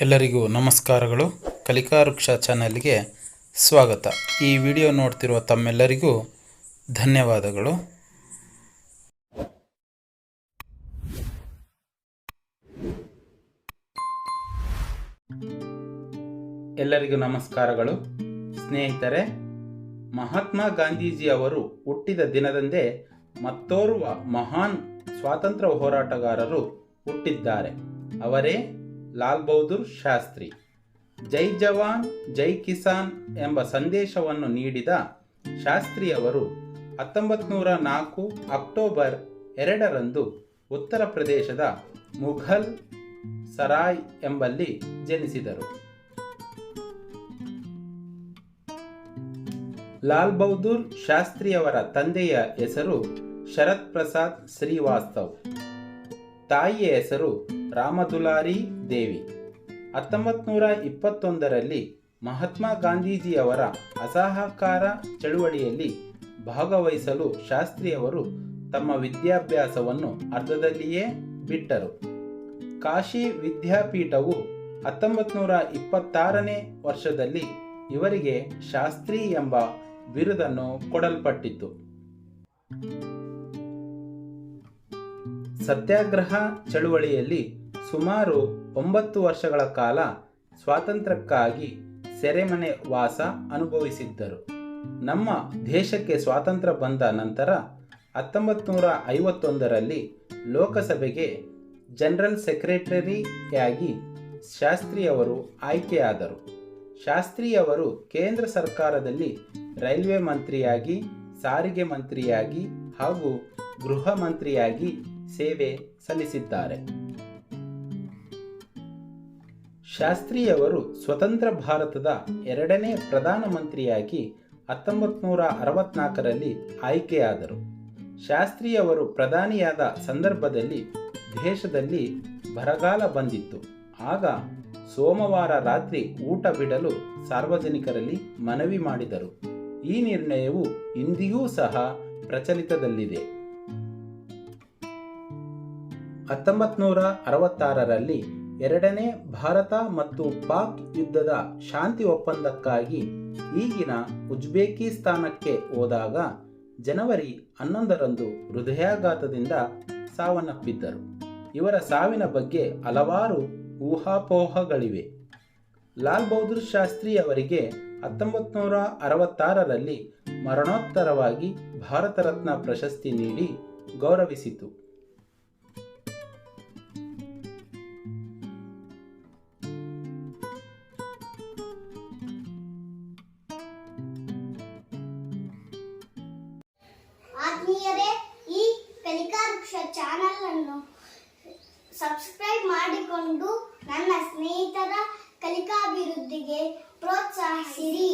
ಎಲ್ಲರಿಗೂ ನಮಸ್ಕಾರಗಳು. ಕಲಿಕಾ ವೃಕ್ಷ ಚಾನಲ್ಗೆ ಸ್ವಾಗತ. ಈ ವಿಡಿಯೋ ನೋಡ್ತಿರುವ ತಮ್ಮೆಲ್ಲರಿಗೂ ಧನ್ಯವಾದಗಳು. ಎಲ್ಲರಿಗೂ ನಮಸ್ಕಾರಗಳು. ಸ್ನೇಹಿತರೆ, ಮಹಾತ್ಮ ಗಾಂಧೀಜಿ ಅವರು ಹುಟ್ಟಿದ ದಿನದಂದೇ ಮತ್ತೋರ್ವ ಮಹಾನ್ ಸ್ವಾತಂತ್ರ್ಯ ಹೋರಾಟಗಾರರು ಹುಟ್ಟಿದ್ದಾರೆ. ಅವರೇ ಲಾಲ್ ಬಹದ್ದೂರ್ ಶಾಸ್ತ್ರಿ. ಜೈ ಜವಾನ್, ಜೈ ಕಿಸಾನ್ ಎಂಬ ಸಂದೇಶವನ್ನು ನೀಡಿದ ಶಾಸ್ತ್ರಿಯವರು ಹತ್ತೊಂಬತ್ತು ನೂರ ನಾಲ್ಕು ಅಕ್ಟೋಬರ್ ಎರಡರಂದು ಉತ್ತರ ಪ್ರದೇಶದ ಮುಘಲ್ ಸರಾಯ್ ಎಂಬಲ್ಲಿ ಜನಿಸಿದರು. ಲಾಲ್ ಬಹದ್ದೂರ್ ಶಾಸ್ತ್ರಿಯವರ ತಂದೆಯ ಹೆಸರು ಶರತ್ ಪ್ರಸಾದ್ ಶ್ರೀವಾಸ್ತವ್. ತಾಯಿಯ ಹೆಸರು ರಾಮದುಲಾರಿ ದೇವಿ. ಹತ್ತೊಂಬತ್ತು ನೂರ ಇಪ್ಪತ್ತೊಂದರಲ್ಲಿ ಮಹಾತ್ಮ ಗಾಂಧೀಜಿಯವರ ಅಸಹಕಾರ ಚಳುವಳಿಯಲ್ಲಿ ಭಾಗವಹಿಸಲು ಶಾಸ್ತ್ರಿಯವರು ತಮ್ಮ ವಿದ್ಯಾಭ್ಯಾಸವನ್ನು ಅರ್ಧದಲ್ಲಿಯೇ ಬಿಟ್ಟರು. ಕಾಶಿ ವಿದ್ಯಾಪೀಠವು ಹತ್ತೊಂಬತ್ತು ನೂರ ಇಪ್ಪತ್ತಾರನೇ ವರ್ಷದಲ್ಲಿ ಇವರಿಗೆ ಶಾಸ್ತ್ರಿ ಎಂಬ ಬಿರುದನ್ನು ಕೊಡಲ್ಪಟ್ಟಿತು ಸತ್ಯಾಗ್ರಹ ಚಳುವಳಿಯಲ್ಲಿ ಸುಮಾರು ಒಂಬತ್ತು ವರ್ಷಗಳ ಕಾಲ ಸ್ವಾತಂತ್ರ್ಯಕ್ಕಾಗಿ ಸೆರೆಮನೆ ವಾಸ ಅನುಭವಿಸಿದ್ದರು. ನಮ್ಮ ದೇಶಕ್ಕೆ ಸ್ವಾತಂತ್ರ್ಯ ಬಂದ ನಂತರ ಹತ್ತೊಂಬತ್ತು ನೂರ ಐವತ್ತೊಂದರಲ್ಲಿ ಲೋಕಸಭೆಗೆ ಜನರಲ್ ಸೆಕ್ರೆಟರಿಯಾಗಿ ಶಾಸ್ತ್ರಿಯವರು ಆಯ್ಕೆಯಾದರು. ಶಾಸ್ತ್ರಿಯವರು ಕೇಂದ್ರ ಸರ್ಕಾರದಲ್ಲಿ ರೈಲ್ವೆ ಮಂತ್ರಿಯಾಗಿ, ಸಾರಿಗೆ ಮಂತ್ರಿಯಾಗಿ ಹಾಗೂ ಗೃಹ ಮಂತ್ರಿಯಾಗಿ ಸೇವೆ ಸಲ್ಲಿಸಿದ್ದಾರೆ. ಶಾಸ್ತ್ರಿಯವರು ಸ್ವತಂತ್ರ ಭಾರತದ ಎರಡನೇ ಪ್ರಧಾನಮಂತ್ರಿಯಾಗಿ ಹತ್ತೊಂಬತ್ತು ನೂರ ಅರವತ್ನಾಲ್ಕರಲ್ಲಿ ಆಯ್ಕೆಯಾದರು. ಶಾಸ್ತ್ರಿಯವರು ಪ್ರಧಾನಿಯಾದ ಸಂದರ್ಭದಲ್ಲಿ ದೇಶದಲ್ಲಿ ಬರಗಾಲ ಬಂದಿತ್ತು. ಆಗ ಸೋಮವಾರ ರಾತ್ರಿ ಊಟ ಬಿಡಲು ಸಾರ್ವಜನಿಕರಲ್ಲಿ ಮನವಿ ಮಾಡಿದರು. ಈ ನಿರ್ಣಯವು ಇಂದಿಗೂ ಸಹ ಪ್ರಚಲಿತದಲ್ಲಿದೆ. ಹತ್ತೊಂಬತ್ತು ನೂರ ಅರವತ್ತಾರರಲ್ಲಿ ಎರಡನೇ ಭಾರತ ಮತ್ತು ಪಾಕ್ ಯುದ್ಧದ ಶಾಂತಿ ಒಪ್ಪಂದಕ್ಕಾಗಿ ಈಗಿನ ಉಜ್ಬೇಕಿಸ್ತಾನಕ್ಕೆ ಹೋದಾಗ ಜನವರಿ ಹನ್ನೊಂದರಂದು ಹೃದಯಾಘಾತದಿಂದ ಸಾವನ್ನಪ್ಪಿದ್ದರು. ಇವರ ಸಾವಿನ ಬಗ್ಗೆ ಹಲವಾರು ಊಹಾಪೋಹಗಳಿವೆ. ಲಾಲ್ ಬಹದ್ದೂರ್ ಶಾಸ್ತ್ರಿ ಅವರಿಗೆ ಹತ್ತೊಂಬತ್ತು ನೂರ ಅರವತ್ತಾರರಲ್ಲಿ ಮರಣೋತ್ತರವಾಗಿ ಭಾರತ ರತ್ನ ಪ್ರಶಸ್ತಿ ನೀಡಿ ಗೌರವಿಸಿತು. ಆತ್ಮೀಯರೇ ಈ ಕಲಿಕಾ ವೃಕ್ಷ ಚಾನಲ್ ಅನ್ನು ಸಬ್ಸ್ಕ್ರೈಬ್ ಮಾಡಿಕೊಂಡು ನನ್ನ ಸ್ನೇಹಿತರ ಕಲಿಕಾಭಿವೃದ್ಧಿಗೆ ಪ್ರೋತ್ಸಾಹಿಸಿರಿ.